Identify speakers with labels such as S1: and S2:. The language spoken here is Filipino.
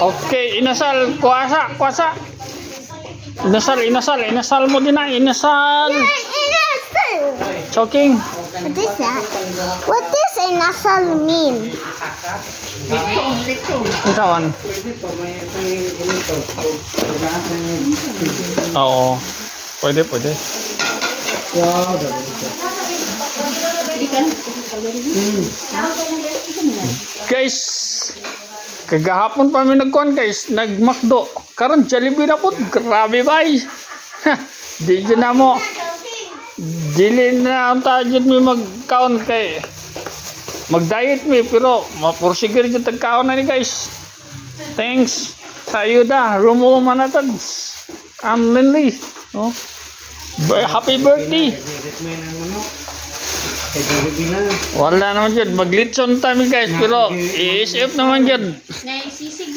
S1: Okay, inasal, kuasa, kuasa. Inasal, inasal, inasal mo din na, inasal. Choking.
S2: What is that? What does inasal mean?
S1: Ikawan. Oo. Pwede, pwede. Guys, kagahapon pa kami nagkuhan guys, nagmakdo. Karon Jollibee na po, grabe ba Di na mo. Dili na ang dyan may magkaon kay mag-diet mi pero mapursige rin yung tagkaon na ni guys. Thanks sa ayuda. Rumo manatag. Amlinly. Oh. Bir- Happy birthday. Wala naman dyan. Maglitson kami guys. Pero i-SF naman dyan.
S3: Naisisig